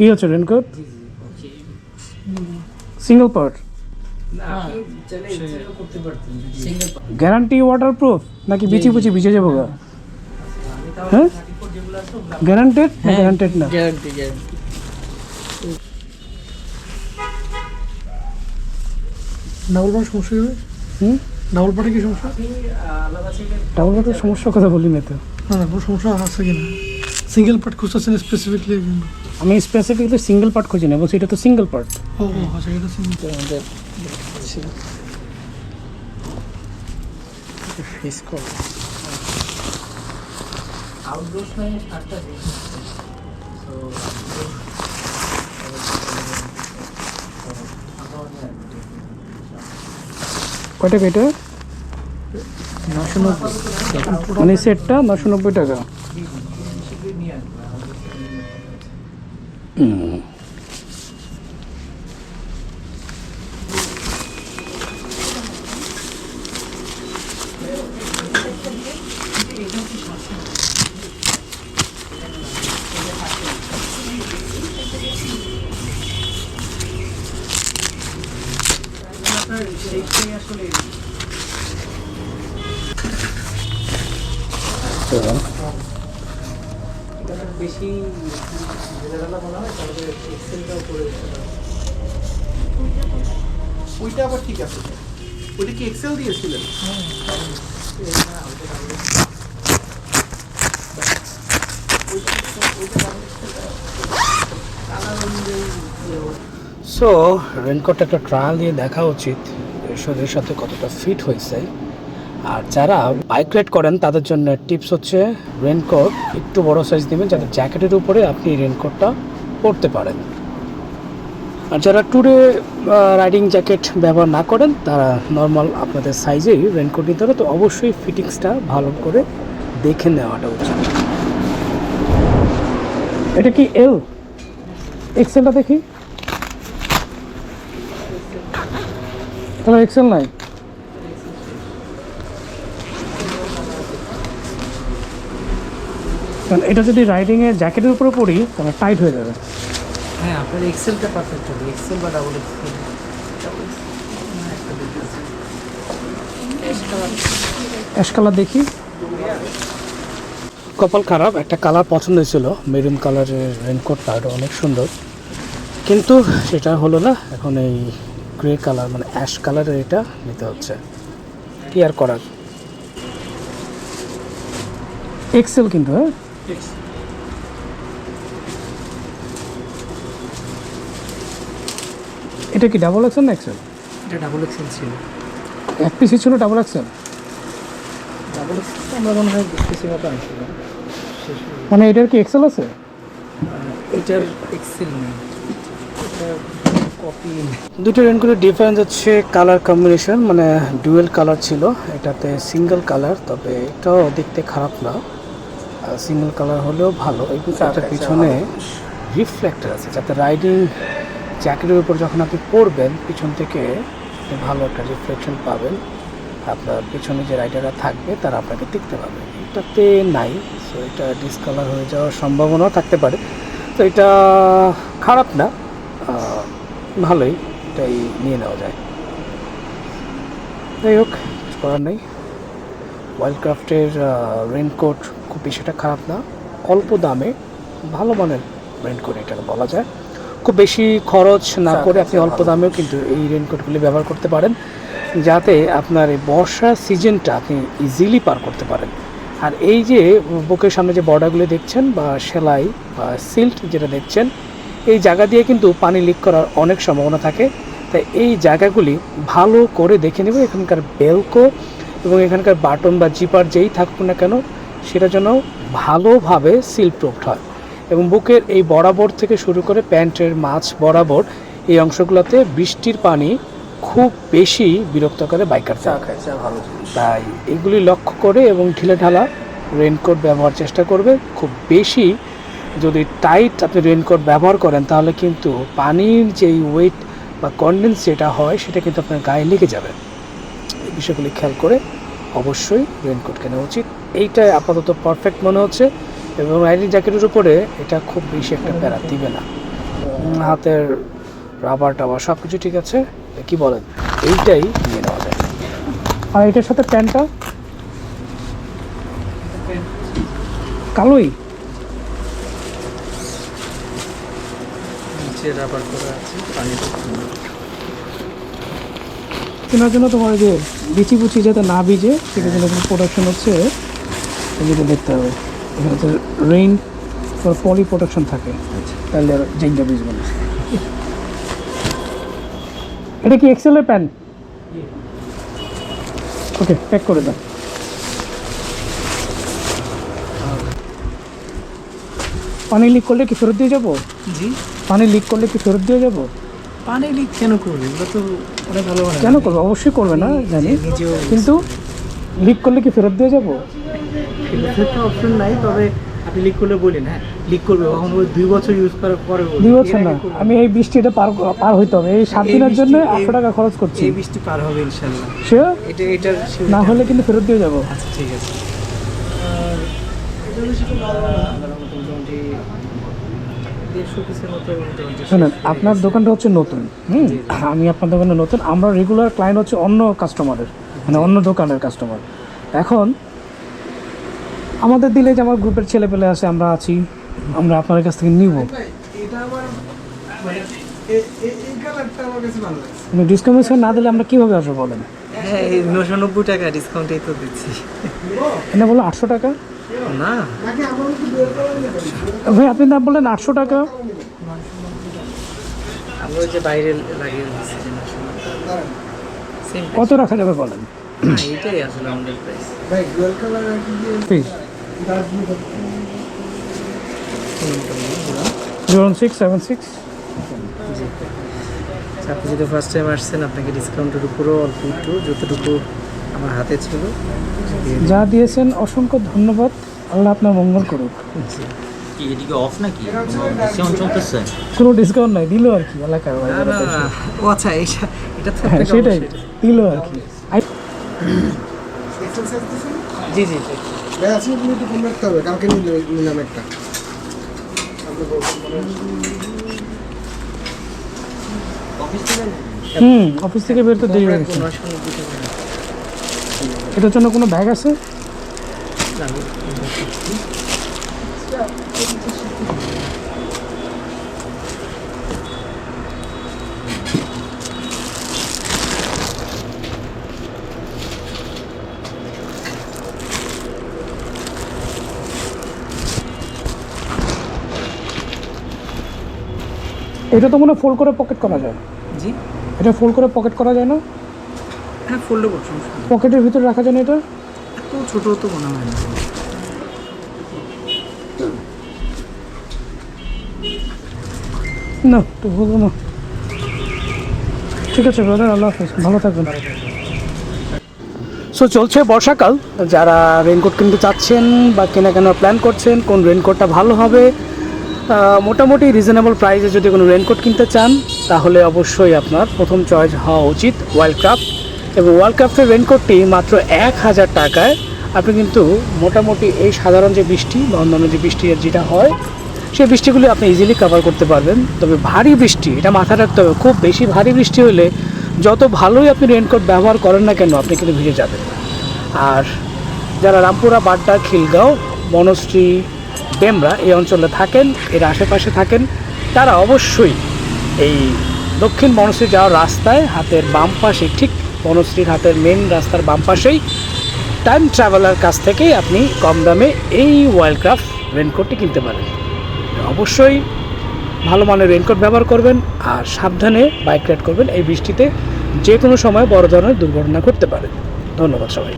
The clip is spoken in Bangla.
কি হচ্ছে raincoat? Single part guarantee waterproof নাকি বিচি বুচি ভিজে যাব গা? হ্যাঁ। গ্যারান্টেড হ্যাঁ গ্যারান্টেড না? গ্যারান্টি গ্যারান্টি ডাবল পার্ট সমস্যা কি হুম? ডাবল কি সমস্যা? ডাবল পার্টের সমস্যার কথা বলি না তো। না না কোনো সমস্যা আছে কি না সিঙ্গেল পার্ট খুঁজতেছেন স্পেসিফিকলি আমি স্পেসিফিকলি সিঙ্গেল পার্ট খুঁজি না বলছি এটা তো সিঙ্গেল পার্ট ও আচ্ছা সিঙ্গেল ফেস মানে তো কয় এটা নশো নব্বই মানে সেটটা নশো নব্বই টাকা হুম। তো বেশি মনে হয় তাহলে এক্সেলটাও করে ওইটা আবার ঠিক আছে। ওইটা কি এক্সেল দিয়েছিলেন? সো রেনকোট একটা ট্রায়াল দিয়ে দেখা উচিত। শরীরের সাথে কতটা ফিট হয়েছে। আর যারা বাইক রাইড করেন, তাদের জন্য টিপস হচ্ছে রেনকোট একটু বড় সাইজ নেবেন, যাতে জ্যাকেটের উপরে আপনি রেনকোটটা পরতে পারেন। আর যারা ট্যুরে রাইডিং জ্যাকেট ব্যবহার না করেন, তারা নর্মাল আপনাদের সাইজেই রেনকোট নিতে হবে। তো অবশ্যই ফিটিংসটা ভালো করে দেখে নেওয়াটা উচিত। এটা কি এল এক্সেলটা দেখি। তাহলে এক্সেল নাই? কারণ এটা যদি রাইডিংয়ে জ্যাকেটের উপরে পরি তাহলে টাইট হয়ে যাবে। হ্যাঁ আপনার এক্সেলটা পারফেক্ট হবে। এক্সেল বা ডাবল এক্সেল অ্যাশ কালার দেখি কপাল খারাপ একটা কালার পছন্দ ছিল মেরুন কালারের রেনকোটটা এটা অনেক সুন্দর। কিন্তু সেটা হলো না এখন এই গ্রে কালার মানে অ্যাশ কালারের এটা নিতে হচ্ছে। কি আর করার? এক্সেল কিন্তু হ্যাঁ? এটা কি ডাবল এক্সেল না এক্সেল এটা ডাবল এক্সেল ছিল। এক পিসই ছিল ডাবল এক্সেল ডাবল এক্সেল আমরা মনে হয় বেশি মতো আনছিলাম। মানে এটার কি এক্সেল আছে? এটার এক্সেল নেই। কপি দুটো রেনকোটের ডিফারেন্স হচ্ছে কালার কম্বিনেশন মানে ডুয়েল কালার ছিল। এটাতে সিঙ্গেল কালার তবে এটাও দেখতে খারাপ না। সিঙ্গেল কালার হলেও ভালো। এই এটার পিছনে রিফ্লেক্টর আছে যাতে রাইডিং জ্যাকেটের উপর যখন আপনি পরবেন পিছন থেকে ভালো একটা রিফ্লেকশন পাবেন। আপনার পিছনে যে রাইডাররা থাকবে তারা আপনাকে দেখতে পাবে। এটাতে নাই সো এটা ডিসকালার হয়ে যাওয়ার সম্ভাবনাও থাকতে পারে। তো এটা খারাপ না ভালোই এটাই নিয়ে নেওয়া যায়। যাই হোক কিছু করার নেই। ওয়াইল্ডক্রাফটের রেনকোট খুব বেশিটা খারাপ না অল্প দামে ভালো মানের রেনকোট এটা বলা যায়। খুব বেশি খরচ না করে আপনি অল্প দামেও কিন্তু এই রেনকোটগুলি ব্যবহার করতে পারেন যাতে আপনার এই বর্ষার সিজনটা আপনি ইজিলি পার করতে পারেন। আর এই যে বুকের সামনে যে বর্ডারগুলি দেখছেন বা সেলাই বা সিল্ট যেটা দেখছেন এই জায়গা দিয়ে কিন্তু পানি লিক করার অনেক সম্ভাবনা থাকে। তাই এই জায়গাগুলি ভালো করে দেখে নেব এখানকার বেলকো এবং এখানকার বাটন বা জিপার যেই থাকুক না কেন সেটা যেন ভালোভাবে সিল প্রুফড হয়। এবং বুকের এই বরাবর থেকে শুরু করে প্যান্টের মাছ বরাবর এই অংশগুলোতে বৃষ্টির পানি খুব বেশি বিরক্ত করে বাইকার ভালো জিনিস। তাই এগুলি লক্ষ্য করে এবং ঢিলে ঢালা রেনকোট ব্যবহার চেষ্টা করবে। খুব বেশি যদি টাইট আপনি রেনকোট ব্যবহার করেন তাহলে কিন্তু পানির যেই ওয়েট বা কন্ডেন্স যেটা হয় সেটা কিন্তু আপনার গায়ে লেগে যাবে। এই বিষয়গুলি খেয়াল করে অবশ্যই রেনকোট কেনা উচিত। এইটাই আপাতত পারফেক্ট মনে হচ্ছে এবং রাইডিং জ্যাকেটের উপরে এটা খুব বেশি একটা প্যারা দিবে না। হাতের রাবার টাবার সব কিছু ঠিক আছে। কি বলেন? এইটাই নিয়ে নেওয়া যায়। আর এটার সাথে প্যান্টটা? কালোই? নিচে রাবার করা আছে পানি কেনার জন্য তোমার যে বিচি বুচি যাতে না ভিজে সেটার জন্য প্রোটেকশন হচ্ছে। এগুলো দেখতে হবে এখানে তো রেইন পলি প্রোটেকশন থাকে। তাহলে আর জিনটা ভিজবে না। এটা কি এক্সেলের প্যান ওকে প্যাক করে দাও। পানি লিক করলে কি ফেরত দিয়ে যাব? জি। পানি লিক করলে কি ফেরত দিয়ে যাব? পানি লিক কেন করবে? এগুলো তো অনেক ভালো কেন করবে? অবশ্যই করবে না জানি। কিন্তু লিক করলে কি ফেরত দিয়ে যাব? ফেরতের অপশন নাই তবে আপনি লিক করলে বলেন হ্যাঁ লিক করবে। কখন দুই বছর ইউজ করার পরে। দুই বছর না আমি এই বৃষ্টিটা পার পার হইতে হবে। এই সাত দিনের জন্য আটশো টাকা খরচ করছি। এই বৃষ্টি পার হবে ইনশাল্লাহ। সে এটা এটার না হলে কিন্তু ফেরত দিয়ে যাব। আচ্ছা ঠিক আছে। শোনেন আপনার দোকানটা হচ্ছে নতুন হুম। আমি আপনার দোকানে নতুন আমরা রেগুলার ক্লায়েন্ট হচ্ছে অন্য কাস্টমারের মানে অন্য দোকানের কাস্টমার এখন আমাদের দিলে যে আমার গ্রুপের ছেলে পেলে আছে আমরা আছি আমরা আপনার কাছ থেকে নিব। এটা আমার মানে ডিসকাউন্ট না দিলে আমরা কীভাবে আসব বলেন? হ্যাঁ এই নশো নব্বই টাকা ডিসকাউন্টেই তো দিচ্ছি। এটা বলো আটশো টাকা? ভাই আপনি না বললেন আটশো টাকা? বাইরে লাগিয়ে কত রাখা যাবে বলেন? আসলে আমাদের প্রাইস ভাই dual colour zero six seven six আপনি যদি ফার্স্ট টাইম আসছেন আপনাকে ডিসকাউন্টের উপরও অল্প একটু যতটুকু আমার হাতে ছিল। যা দিয়েছেন অসংখ্য ধন্যবাদ। আল্লাহ আপনার মঙ্গল করুক। এদিকে অফ নাকি? ডিসকাউন্ট চলতেছে কোনো ডিসকাউন্ট নাই দিল আর কি। ও আচ্ছা এটা হ্যাঁ সেটাই দিল আর কি। আই- এক্সেল সাইজ দিছেন জি জি। জি। আজকে তুমি একটু কম রাখতে হবে কালকে নিলাম একটা আপনি বলছেন। অফিস থেকে? হুম অফিস থেকে বের তো দেরি হয়ে গেছে নশো নব্বই টাকা না। এটার জন্য কোনো ব্যাগ আছে? এটা তো মনে ফোল্ড করে পকেট করা যায়। জি। এটা ফোল্ড করে পকেট করা যায় না? হ্যাঁ ফোল্ডেবল সমস্যা নেই। পকেটের ভিতরে রাখা যায় না এটা? এত ছোট তো মনে হয় না। না তো বলব না। ঠিক আছে ব্রাদার আল্লাহ হাফিজ। ভালো থাকবেন। সো চলছে বর্ষাকাল। যারা রেনকোট কিনতে চাচ্ছেন বা কেনা কেনাকাটার প্ল্যান করছেন কোন রেনকোটটা ভালো হবে আহ, মোটামুটি রিজনেবল প্রাইসে যদি কোনো রেনকোট কিনতে চান তাহলে অবশ্যই আপনার প্রথম চয়েস হওয়া উচিত ওয়ার্ল্ডক্রাফট এবং ওয়ার্ল্ডক্রাফটের রেনকোটটি মাত্র এক হাজার টাকায়। আপনি কিন্তু মোটামুটি এই সাধারণ যে বৃষ্টি বা অন্যান্য যে বৃষ্টি যেটা হয়, সেই বৃষ্টিগুলি আপনি ইজিলি কভার করতে পারবেন। তবে ভারী বৃষ্টি, এটা মাথায় রাখতে হবে। খুব বেশি ভারী বৃষ্টি হলে যত ভালোই আপনি রেনকোট ব্যবহার করেন না কেন, আপনি কিন্তু ভিজে যাবেন। আর যারা রামপুরা, বাড্ডা, খিলগাঁও, বনশ্রী ডেমরা এই অঞ্চলে থাকেন, এর আশেপাশে থাকেন, তারা অবশ্যই এই দক্ষিণ বনশ্রী যাওয়ার রাস্তায় হাতের বাম পাশে ঠিক বনশ্রীর হাতের মেন রাস্তার বাম পাশেই। টাইম ট্রাভেলার কাছ থেকে আপনি কম দামে এই ওয়াইল্ডক্রাফট রেনকোটটি কিনতে পারেন। অবশ্যই ভালো মানের রেনকোট ব্যবহার করবেন আর সাবধানে বাইক রাইড করবেন এই বৃষ্টিতে। যে কোনো সময় বড় ধরনের দুর্ঘটনা ঘটতে পারে। ধন্যবাদ সবাই